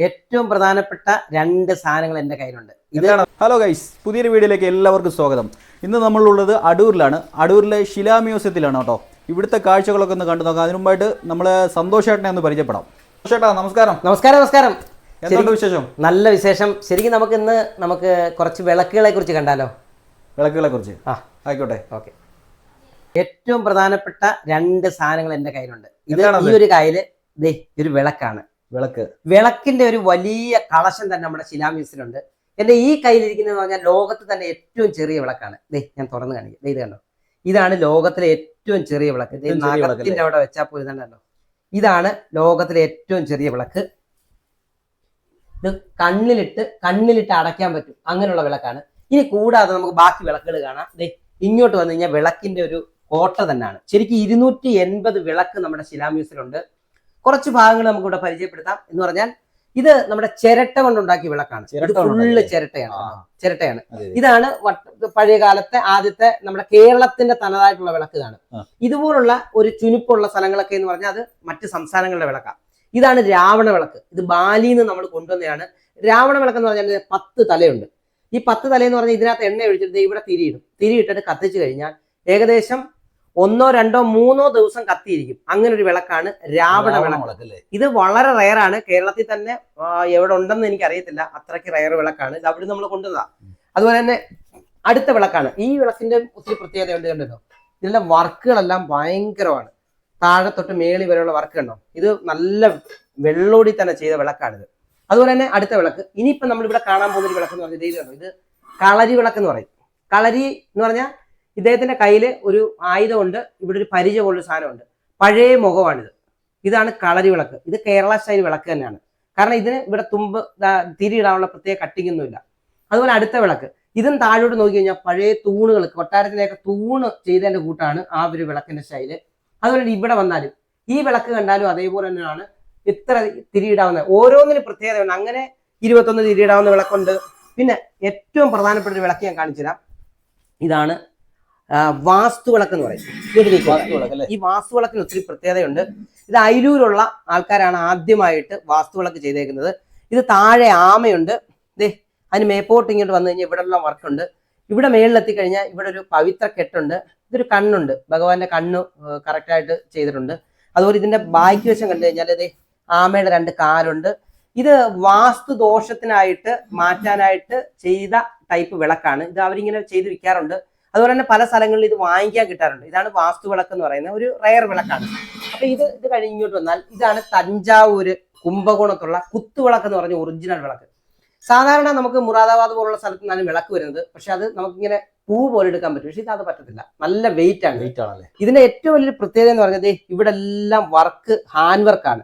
ഏറ്റവും പ്രധാനപ്പെട്ട രണ്ട് സാധനങ്ങൾ എന്റെ കയ്യിലുണ്ട്. ഇതാണ് ഹലോ ഗൈസ് പുതിയൊരു വീഡിയോയിലേക്ക് എല്ലാവർക്കും സ്വാഗതം. ഇന്ന് നമ്മളുള്ളത് അടൂരിലാണ്. അടൂരിലെ ശിലാ മ്യൂസിയത്തിലാണ് കേട്ടോ. ഇവിടുത്തെ കാഴ്ചകളൊക്കെ ഒന്ന് കണ്ടു നോക്കാം. അതിനു മുമ്പായിട്ട് നമ്മൾ സന്തോഷേട്ടനെ ഒന്ന് പരിചയപ്പെടാം. സന്തോഷേട്ടാ നമസ്കാരം. നമസ്കാരം നമസ്കാരം. എന്തുണ്ട് വിശേഷം? നല്ല വിശേഷം. ശരിക്കും നമുക്ക് ഇന്ന് നമുക്ക് കുറച്ച് വിളക്കുകളെ കുറിച്ച് കണ്ടാലോ? വിളക്കുകളെ കുറിച്ച്? ആ. ആയിക്കോട്ടെ. ഓക്കെ. ഏറ്റവും പ്രധാനപ്പെട്ട രണ്ട് സാധനങ്ങൾ എന്റെ കയ്യിലുണ്ട്. ഇത് ഈ ഒരു കയ്യിൽ ദേ ഒരു വിളക്കാണ്. വിളക്ക്. വിളക്കിന്റെ ഒരു വലിയ കളശം തന്നെ നമ്മുടെ ശിലാമ്യൂസിലുണ്ട് എന്റെ ഈ കയ്യിലിരിക്കുന്നതെന്ന് പറഞ്ഞാൽ ലോകത്ത് തന്നെ ഏറ്റവും ചെറിയ വിളക്കാണ്. ദേ ഞാൻ തുറന്ന് കാണിക്കാം. ദേ ഇത് കണ്ടോ? ഇതാണ് ലോകത്തിലെ ഏറ്റവും ചെറിയ വിളക്ക്. നഖത്തിന്റെ അവിടെ വെച്ചാൽ പോലും കണ്ടോ? ഇതാണ് ലോകത്തിലെ ഏറ്റവും ചെറിയ വിളക്ക്. ഇത് കണ്ണിലിട്ട് കണ്ണിലിട്ട് അടയ്ക്കാൻ പറ്റും. അങ്ങനെയുള്ള വിളക്കാണ്. ഇനി കൂടാതെ നമുക്ക് ബാക്കി വിളക്കുകൾ കാണാം. ദേ ഇങ്ങോട്ട് വന്നു കഴിഞ്ഞാൽ വിളക്കിന്റെ ഒരു കോട്ട തന്നെയാണ്. ശരിക്കും ഇരുന്നൂറ്റി എൺപത് വിളക്ക് നമ്മുടെ ശിലാമ്യൂസിലുണ്ട് കുറച്ച് ഭാഗങ്ങൾ നമുക്ക് ഇവിടെ പരിചയപ്പെടുത്താം എന്ന് പറഞ്ഞാൽ ഇത് നമ്മുടെ ചിരട്ട കൊണ്ടുണ്ടാക്കിയ വിളക്കാണ്. ഫുള്ള്? ചിരട്ടയാണ്. ചിരട്ടയാണ്. ഇതാണ് പഴയകാലത്തെ പഴയ കാലത്തെ ആദ്യത്തെ നമ്മുടെ കേരളത്തിന്റെ തനതായിട്ടുള്ള വിളക്ക് ഇതാണ്. ഇതുപോലുള്ള ഒരു ചുനുപ്പുള്ള സ്ഥലങ്ങളൊക്കെ എന്ന് പറഞ്ഞാൽ അത് മറ്റ് സംസ്ഥാനങ്ങളുടെ വിളക്കാണ് ഇതാണ് രാവണ വിളക്ക്. ഇത് ബാലിന്ന് നമ്മൾ കൊണ്ടുവന്നതാണ്. രാവണ വിളക്ക് എന്ന് പറഞ്ഞാൽ പത്ത് തലയുണ്ട്. ഈ പത്ത് തലയെന്ന് പറഞ്ഞാൽ ഇതിനകത്ത് എണ്ണ ഒഴിച്ചിട്ട് ഇവിടെ തിരിയിടും. തിരിയിട്ടിട്ട് കത്തിച്ചു കഴിഞ്ഞാൽ ഏകദേശം ഒന്നോ രണ്ടോ മൂന്നോ ദിവസം കത്തിയിരിക്കും. അങ്ങനെ ഒരു വിളക്കാണ് രാവണ വിളക്ക്. ഇത് വളരെ റയറാണ് കേരളത്തിൽ തന്നെ എവിടെ ഉണ്ടെന്ന് എനിക്ക് അറിയത്തില്ല അത്രയ്ക്ക് റയർ വിളക്കാണ്. ഇത് അവിടെ നമ്മൾ കൊണ്ടുവന്നതാ. അതുപോലെ തന്നെ അടുത്ത വിളക്കാണ്. ഈ വിളക്കിന്റെ ഒത്തിരി പ്രത്യേകത ഉണ്ട് കണ്ടല്ലോ ഇതിന്റെ വർക്കുകളെല്ലാം ഭയങ്കരമാണ്. താഴെ തൊട്ട് മേളി വരെയുള്ള വർക്ക് കണ്ടോ? ഇത് നല്ല വെള്ളോടി തന്നെ ചെയ്ത വിളക്കാണിത്. അതുപോലെ തന്നെ അടുത്ത വിളക്ക്. ഇനിയിപ്പോ നമ്മൾ ഇവിടെ കാണാൻ പോകുന്ന ഒരു വിളക്ക് എന്ന് പറഞ്ഞാൽ ഇത് കണ്ടോ? ഇത് കളരി വിളക്ക് എന്ന് പറയും. കളരി എന്ന് പറഞ്ഞാൽ ഇദ്ദേഹത്തിന്റെ കയ്യിൽ ഒരു ആയുധമുണ്ട് ഇവിടെ ഒരു പരിചയമുള്ള സാധനമുണ്ട്. പഴയ മുഖമാണിത്. ഇതാണ് കളരി വിളക്ക്. ഇത് കേരള സ്റ്റൈൽ വിളക്ക് തന്നെയാണ്. കാരണം ഇതിന് ഇവിടെ തുമ്പ് തിരിയിടാനുള്ള പ്രത്യേക കട്ടിംഗ് ഒന്നുമില്ല അതുപോലെ അടുത്ത വിളക്ക്. ഇതും താഴോട്ട് നോക്കി കഴിഞ്ഞാൽ പഴയ തൂണുകൾ കൊട്ടാരത്തിലേക്ക് തൂണ് ചെയ്തതിന്റെ കൂട്ടാണ് ആ ഒരു വിളക്കിന്റെ സ്റ്റൈൽ അതുപോലെ ഇവിടെ വന്നാലും ഈ വിളക്ക് കണ്ടാലും അതേപോലെ തന്നെയാണ് ഇത്ര തിരിയിടാവുന്ന ഓരോന്നിനും പ്രത്യേകതയുണ്ട്. അങ്ങനെ ഇരുപത്തൊന്ന് തിരിയിടാവുന്ന വിളക്കുണ്ട്. പിന്നെ ഏറ്റവും പ്രധാനപ്പെട്ട ഒരു വിളക്ക് ഞാൻ കാണിച്ചു തരാം ഇതാണ് ആ, വാസ്തു വിളക്ക് എന്ന് പറയും ഈ വാസ്തുവിളക്കിന് ഒത്തിരി പ്രത്യേകതയുണ്ട്. ഇത് അയിലൂരുള്ള ആൾക്കാരാണ് ആദ്യമായിട്ട് വാസ്തുവിളക്ക് ചെയ്തേക്കുന്നത്. ഇത് താഴെ ആമയുണ്ട്. ദേ അതിന് മേപ്പോട്ട് ഇങ്ങോട്ട് വന്നു കഴിഞ്ഞാൽ ഇവിടെ ഉള്ള വർക്കുണ്ട്. ഇവിടെ മേളിലെത്തി കഴിഞ്ഞാൽ ഇവിടെ ഒരു പവിത്ര കെട്ടുണ്ട്. ഇതൊരു കണ്ണുണ്ട്. ഭഗവാന്റെ കണ്ണ് കറക്റ്റായിട്ട് ചെയ്തിട്ടുണ്ട്. അതുപോലെ ഇതിന്റെ ബാക്കി വശം കണ്ടു കഴിഞ്ഞാൽ ഇതേ ആമയുടെ രണ്ട് കാലുണ്ട്. ഇത് വാസ്തു ദോഷത്തിനായിട്ട് മാറ്റാനായിട്ട് ചെയ്ത ടൈപ്പ് വിളക്കാണ്. ഇത് അവരിങ്ങനെ ചെയ്ത് വിൽക്കാറുണ്ട്. അതുപോലെ തന്നെ പല സ്ഥലങ്ങളിൽ ഇത് വാങ്ങിക്കാൻ കിട്ടാറുണ്ട്. ഇതാണ് വാസ്തു വിളക്ക് എന്ന് പറയുന്നത് ഒരു റയർ വിളക്കാണ്. അപ്പൊ ഇത് ഇത് കഴിഞ്ഞ് ഇങ്ങോട്ട് വന്നാൽ ഇതാണ് തഞ്ചാവൂര് കുംഭകോണത്തുള്ള കുത്തുവിളക്ക് എന്ന് പറഞ്ഞ ഒറിജിനൽ വിളക്ക്. സാധാരണ നമുക്ക് മുറാദാബാദ് പോലുള്ള സ്ഥലത്ത് നിന്നാണ് വിളക്ക് വരുന്നത്. പക്ഷെ അത് നമുക്കിങ്ങനെ പൂ പോലെ എടുക്കാൻ പറ്റും. പക്ഷെ ഇത് അത് പറ്റത്തില്ല. നല്ല വെയിറ്റ് ആണ്. വെയിറ്റ് ആണല്ലേ? ഇതിന്റെ ഏറ്റവും വലിയ പ്രത്യേകത എന്ന് പറഞ്ഞത് ഇവിടെ എല്ലാം വർക്ക് ഹാൻഡ് വർക്കാണ്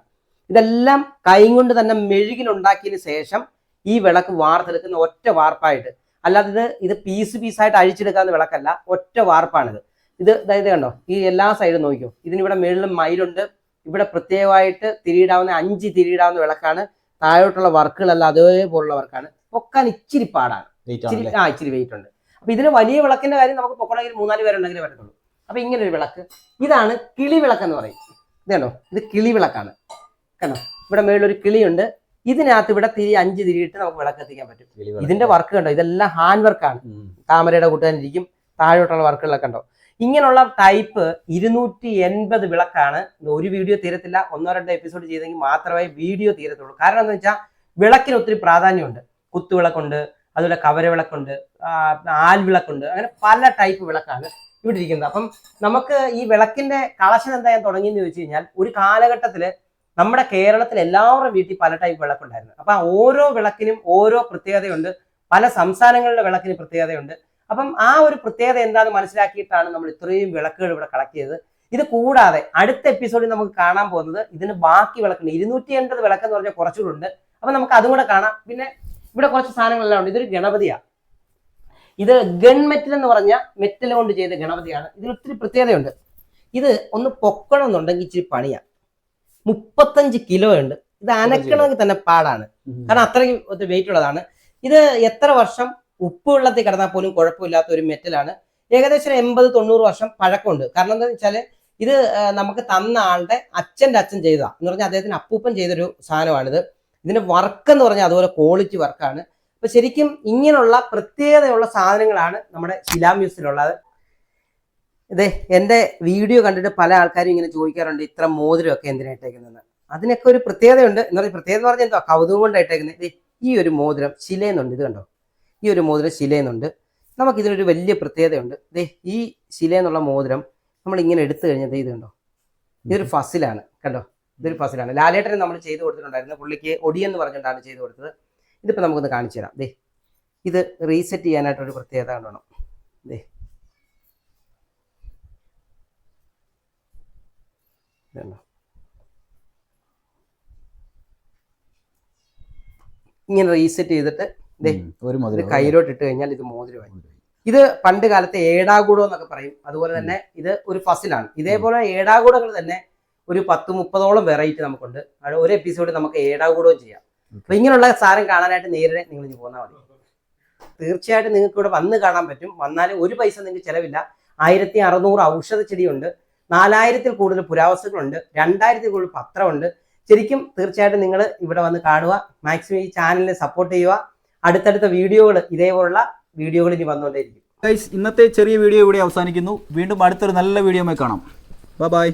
ഇതെല്ലാം കൈകൊണ്ട് തന്നെ മെഴുകിലുണ്ടാക്കിയതിന് ശേഷം ഈ വിളക്ക് വാർത്തെടുക്കുന്ന ഒറ്റ വാർപ്പായിട്ട് അല്ലാതെ ഇത് ഇത് പീസ് പീസായിട്ട് അഴിച്ചെടുക്കാവുന്ന വിളക്കല്ല ഒറ്റ വാർപ്പാണിത്. ഇത് അതായത് കണ്ടോ ഈ എല്ലാ സൈഡും നോക്കിയോ ഇതിനിവിടെ മേളിലും മയിലുണ്ട്. ഇവിടെ പ്രത്യേകമായിട്ട് തിരിയിടാവുന്ന അഞ്ച് തിരിയിടാവുന്ന വിളക്കാണ്. താഴോട്ടുള്ള വർക്കുകളല്ല അതേപോലുള്ള വർക്കാണ്. പൊക്കാൻ ഇച്ചിരി പാടാണ്. ഇച്ചിരി ആ ഇച്ചിരി വെയിറ്റ് ഉണ്ട്. അപ്പൊ ഇതിന് വലിയ വിളക്കിന്റെ കാര്യം നമുക്ക് പൊക്കണമെങ്കിൽ മൂന്നാൽ പേരുണ്ടെങ്കിലേ പറ്റത്തുള്ളൂ. അപ്പൊ ഇങ്ങനെ ഒരു വിളക്ക്. ഇതാണ് കിളി വിളക്ക് എന്ന് പറയും ഇതാണോ ഇത് കിളി വിളക്കാണ്. കണ്ടോ ഇവിടെ മേളിൽ ഒരു കിളിയുണ്ട്. ഇതിനകത്ത് ഇവിടെ തിരി അഞ്ച് തിരിയിട്ട് നമുക്ക് വിളക്ക് എത്തിക്കാൻ പറ്റും. ഇതിന്റെ വർക്ക് കണ്ടോ? ഇതെല്ലാം ഹാൻഡ് വർക്കാണ്. താമരയുടെ കൂട്ടുകാരിരിക്കും താഴോട്ടുള്ള വർക്കുകളൊക്കെ ഉണ്ടോ ഇങ്ങനെയുള്ള ടൈപ്പ് ഇരുന്നൂറ്റി എൺപത് വിളക്കാണ്. ഒരു വീഡിയോ തീരത്തില്ല. ഒന്നോ രണ്ടോ എപ്പിസോഡ് ചെയ്തെങ്കിൽ മാത്രമേ വീഡിയോ തീരത്തുള്ളൂ. കാരണം എന്താ വെച്ചാൽ വിളക്കിന് ഒത്തിരി പ്രാധാന്യമുണ്ട്. കുത്തുവിളക്കുണ്ട് അതുപോലെ കവരവിളക്കുണ്ട് ആൽ ആൽവിളക്കുണ്ട് അങ്ങനെ പല ടൈപ്പ് വിളക്കാണ് ഇവിടെ ഇരിക്കുന്നത്. അപ്പം നമുക്ക് ഈ വിളക്കിന്റെ കളക്ഷൻ എന്താ ഞാൻ തുടങ്ങിയെന്ന് ചോദിച്ചു കഴിഞ്ഞാൽ ഒരു കാലഘട്ടത്തിൽ നമ്മുടെ കേരളത്തിൽ എല്ലാവരുടെ വീട്ടിൽ പല ടൈപ്പ് വിളക്കുണ്ടായിരുന്നു. അപ്പൊ ഓരോ വിളക്കിനും ഓരോ പ്രത്യേകതയുണ്ട്. പല സംസ്ഥാനങ്ങളിലെ വിളക്കിന് പ്രത്യേകതയുണ്ട്. അപ്പം ആ ഒരു പ്രത്യേകത എന്താണെന്ന് മനസ്സിലാക്കിയിട്ടാണ് നമ്മൾ ഇത്രയും വിളക്കുകൾ ഇവിടെ കളക്ട് ചെയ്തത്. ഇത് കൂടാതെ അടുത്ത എപ്പിസോഡിൽ നമുക്ക് കാണാൻ പോകുന്നത് ഇതിന് ബാക്കി വിളക്കുണ്ട്. ഇരുന്നൂറ്റി എൺപത് വിളക്ക് എന്ന് പറഞ്ഞാൽ കുറച്ചുകൂടെ ഉണ്ട്. അപ്പൊ നമുക്ക് അതും കൂടെ കാണാം. പിന്നെ ഇവിടെ കുറച്ച് സാധനങ്ങളെല്ലാം ഉണ്ട്. ഇതൊരു ഗണപതിയാണ് ഇത് ഗൺമെറ്റൽ എന്ന് പറഞ്ഞ മെറ്റൽ കൊണ്ട് ചെയ്ത ഗണപതിയാണ്. ഇതിൽ ഒത്തിരി പ്രത്യേകതയുണ്ട്. ഇത് ഒന്ന് പൊക്കണം എന്നുണ്ടെങ്കിൽ ഇച്ചിരി പണിയാ. മുപ്പത്തഞ്ച് കിലോ ഉണ്ട്. ഇത് അനക്കണമെങ്കിൽ തന്നെ പാടാണ്. കാരണം അത്രയും വെയിറ്റ് ഉള്ളതാണ്. ഇത് എത്ര വർഷം ഉപ്പ് വെള്ളത്തിൽ കിടന്നാൽ പോലും കുഴപ്പമില്ലാത്ത ഒരു മെറ്റലാണ്. ഏകദേശം എൺപത് തൊണ്ണൂറ് വർഷം പഴക്കമുണ്ട്. കാരണം എന്താണെന്ന് വെച്ചാൽ ഇത് നമുക്ക് തന്ന ആളുടെ അച്ഛന്റെ അച്ഛൻ ചെയ്തതാണ് എന്ന് പറഞ്ഞാൽ അദ്ദേഹത്തിന് അപ്പൂപ്പൻ ചെയ്തൊരു സാധനമാണിത്. ഇതിന്റെ വർക്ക് എന്ന് പറഞ്ഞാൽ അതുപോലെ ക്വാളിറ്റി വർക്കാണ് അപ്പൊ ശരിക്കും ഇങ്ങനെയുള്ള പ്രത്യേകതയുള്ള സാധനങ്ങളാണ് നമ്മുടെ ശിലാമ്യൂസിലുള്ളത്. ഇതേ എന്റെ വീഡിയോ കണ്ടിട്ട് പല ആൾക്കാരും ഇങ്ങനെ ചോദിക്കാറുണ്ട് ഇത്ര മോതിരമൊക്കെ എന്തിനാ ഇട്ടേക്കുന്നതെന്ന് അതിനൊക്കെ ഒരു പ്രത്യേകതയുണ്ട്. എന്ന് പറഞ്ഞാൽ പ്രത്യേകത എന്ന് പറഞ്ഞാൽ എന്തോ കൗതുകം കൊണ്ട് ഇട്ടേക്കുന്നത്. ഈ ഒരു മോതിരം ശിലയെന്നുണ്ട്. ഇത് കണ്ടോ? ഈ ഒരു മോതിരം ശിലയെന്നുണ്ട്. നമുക്ക് ഇതിനൊരു വലിയ പ്രത്യേകതയുണ്ട്. ദേ ഈ ശിലേന്നുള്ള മോതിരം നമ്മൾ ഇങ്ങനെ എടുത്തു കഴിഞ്ഞാൽ ദേ ഇത് കണ്ടോ? ഇതൊരു ഫസിലാണ്. കണ്ടോ? ഇതൊരു ഫസിലാണ്. ലാലേട്ടനെ നമ്മൾ ചെയ്തു കൊടുത്തിട്ടുണ്ടായിരുന്നു. പുള്ളിക്ക് ഒടിയെന്ന് പറഞ്ഞിട്ടാണ് ചെയ്തു കൊടുത്തത്. ഇതിപ്പോൾ നമുക്കൊന്ന് കാണിച്ചു തരാം. ദേ ഇത് റീസെറ്റ് ചെയ്യാനായിട്ടൊരു പ്രത്യേകത കാണണം ദേ ഇതുണ്ടോ ഇങ്ങനെ റീസെറ്റ് ചെയ്തിട്ട് ഒരു കയ്യിലോട്ട് ഇട്ട് കഴിഞ്ഞാൽ ഇത് മോതിരമായി. ഇത് പണ്ട് കാലത്തെ ഏടാകൂടം എന്നൊക്കെ പറയും. അതുപോലെ തന്നെ ഇത് ഒരു ഫസിലാണ് ഇതേപോലെ ഏടാകൂടങ്ങൾ തന്നെ ഒരു പത്ത് മുപ്പതോളം വെറൈറ്റി നമുക്കുണ്ട്. ഒരു എപ്പിസോഡ് നമുക്ക് ഏടാകൂടവും ചെയ്യാം. അപ്പൊ ഇങ്ങനെയുള്ള സാധനം കാണാനായിട്ട് നേരിടെ നിങ്ങൾ ഇനി പോന്നാൽ മതി. തീർച്ചയായിട്ടും നിങ്ങൾക്ക് ഇവിടെ വന്ന് കാണാൻ പറ്റും. വന്നാൽ ഒരു പൈസ നിങ്ങൾക്ക് ചിലവില്ല. ആയിരത്തി അറുന്നൂറ് ഔഷധ ചെടിയുണ്ട് നാലായിരത്തിൽ കൂടുതൽ പുരാവസ്തുക്കളുണ്ട് രണ്ടായിരത്തിൽ കൂടുതൽ പത്രമുണ്ട്. ശരിക്കും തീർച്ചയായിട്ടും നിങ്ങൾ ഇവിടെ വന്ന് കാണുക മാക്സിമം ഈ ചാനലിനെ സപ്പോർട്ട് ചെയ്യുക. അടുത്തടുത്ത വീഡിയോകൾ ഇതേപോലുള്ള വീഡിയോകൾ ഇനി വന്നുകൊണ്ടേയിരിക്കും. ഇന്നത്തെ ചെറിയ വീഡിയോ ഇവിടെ അവസാനിക്കുന്നു. വീണ്ടും അടുത്തൊരു നല്ല വീഡിയോ കാണാം. Bye bye